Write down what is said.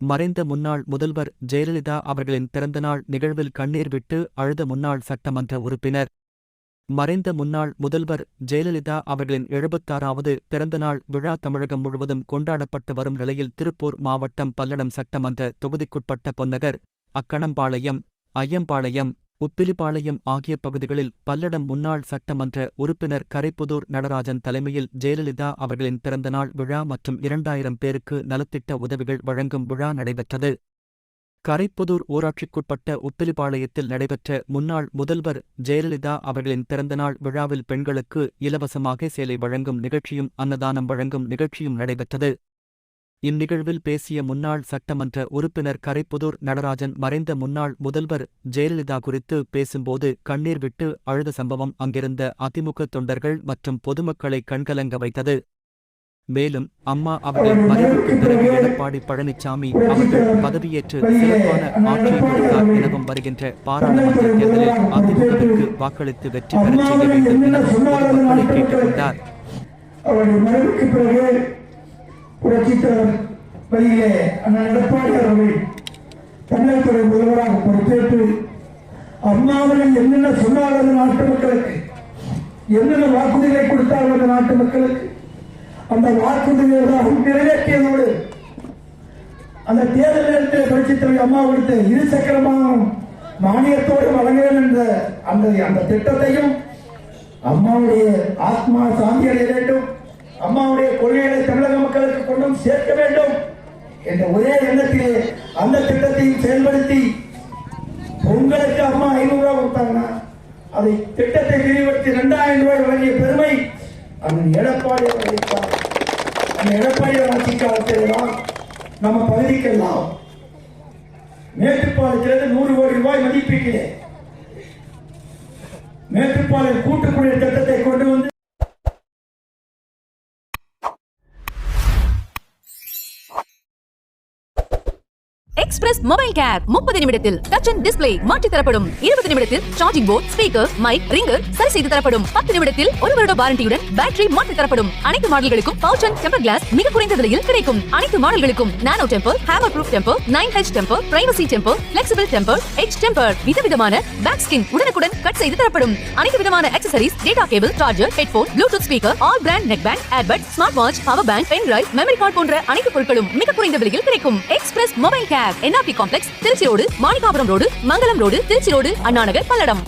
மறைந்த முன்னாள் முதல்வர் ஜெயலலிதா அவர்களின் பிறந்தநாள் நிகழ்வில் கண்ணீர் விட்டு அழுத முன்னாள் சட்டமன்ற உறுப்பினர். மறைந்த முன்னாள் முதல்வர் ஜெயலலிதா அவர்களின் எழுபத்தாறாவது பிறந்தநாள் விழா தமிழகம் முழுவதும் கொண்டாடப்பட்டு வரும் நிலையில் திருப்பூர் மாவட்டம் பல்லடம் சட்டமன்ற தொகுதிக்குட்பட்ட பொன்னகர் அக்கணம்பாளையம் ஐயம்பாளையம் உப்பிலிபாளையம் ஆகிய பகுதிகளில் பல்லடம் முன்னாள் சட்டமன்ற உறுப்பினர் கரைப்புதூர் நடராஜன் தலைமையில் ஜெயலலிதா அவர்களின் பிறந்தநாள் விழா மற்றும் இரண்டாயிரம் பேருக்கு நலத்திட்ட உதவிகள் வழங்கும் விழா நடைபெற்றது. கரைப்புதூர் ஊராட்சிக்குட்பட்ட உப்பிலிபாளையத்தில் நடைபெற்ற முன்னாள் முதல்வர் ஜெயலலிதா அவர்களின் பிறந்தநாள் விழாவில் பெண்களுக்கு இலவசமாக சேலை வழங்கும் நிகழ்ச்சியும் அன்னதானம் வழங்கும் நிகழ்ச்சியும் நடைபெற்றது. இந்நிகழ்வில் பேசிய முன்னாள் சட்டமன்ற உறுப்பினர் கரைப்புதூர் நடராஜன் மறைந்த முன்னாள் முதல்வர் ஜெயலலிதா குறித்து பேசும்போது கண்ணீர் விட்டு அழுத சம்பவம் அங்கிருந்த அதிமுக தொண்டர்கள் மற்றும் பொதுமக்களை கண்கலங்க வைத்தது. மேலும் அம்மா அவர்கள் மறைவுக்கு பிறகு எடப்பாடி பழனிசாமி அவர்கள் பதவியேற்று சிறப்பான ஆட்சியை கொடுத்தார் எனவும் வருகின்ற பாராளுமன்ற தேர்தலில் அதிமுகவிற்கு வாக்களித்து வெற்றி பெறச் செய்ய வேண்டும் எனவும் பொதுமக்களை கேட்டுக்கொண்டார். அவருடைய மறைவுக்கு பிறகு புரட்சித்தலைவர் வழியிலே அண்ணன் எடப்பாடி அவர்கள் தமிழகத்துறை முதல்வராக பொறுப்பேற்று அம்மா என்னென்ன சொன்னார்கள் அந்த நாட்டு மக்களுக்கு என்னென்ன வாக்குறுதிகளை கொடுத்தார்கள் அந்த நாட்டு மக்களுக்கு அந்த வாக்குறுதிகளை எல்லாம் நிறைவேற்றியதோடு அந்த தேர்தல் நேரத்தில் புரட்சித் தலைவர் அம்மா கொடுத்த இரு சக்கரமாகவும் மானியத்தோடு வழங்குவேன் என்ற அந்த அந்த திட்டத்தையும் அம்மாவுடைய ஆத்மா சாந்தி அடைய வேண்டும். அம்மாவுடைய கொள்கைகளை தமிழக மக்களுக்கு கொண்டும் சேர்க்க வேண்டும் என்ற ஒரே எண்ணத்திலே அந்த திட்டத்தையும் செயல்படுத்தி உங்களுக்கு அம்மா ஐநூறு ரூபாய் கொடுத்தாங்கன்னா அதை திட்டத்தை விரிவடுத்தி இரண்டாயிரம் ரூபாய் வழங்கிய பெருமை அண்ணன் எடப்பாடி அவர்களுக்கு அந்த எடப்பாடி ஆட்சி காலத்தில்தான் நம்ம பகுதிக்கெல்லாம் மேட்டுப்பாளையத்திலிருந்து நூறு கோடி ரூபாய் மதிப்பீட்டிலே மேட்டுப்பாளையம் கூட்டுக்குடிநீர் திட்டத்தை எக்ஸ்பிரஸ் மொபைல் கேர் முப்பது நிமிடத்தில் டச் அண்ட் டிஸ்பிளே மாற்றி தரப்படும் இருபது நிமிடத்தில் charging port speaker mic ringer சரி செய்து தரப்படும். பத்து நிமிடத்தில் ஒரு வருட வாரண்டியுடன் பேட்டரி மாற்றி தரப்படும் அனைத்து மாடல்களுக்கும் பவுச் அண்ட் டெம்பர் கிளாஸ் மிக குறைந்த விலையில் கிடைக்கும். அனைத்து மாடல்களுக்கும் nano temper hammer proof temper nine H temper privacy temper flexible temper H temper விதவிதமான பேக் ஸ்கின் உடனுக்குடன் கட் செய்து தரப்படும். அனைத்து விதமான accessories data cable charger headphone Bluetooth speaker all brand neck band earbud smart watch power bank pen drive memory card போன்ற அனைத்து பொருட்களும் மிக குறைந்த விலையில் கிடைக்கும். Express mobile care NRP complex Tiruchi road Manikkapuram road Mangalam road Tiruchi road Annanagar Palladam.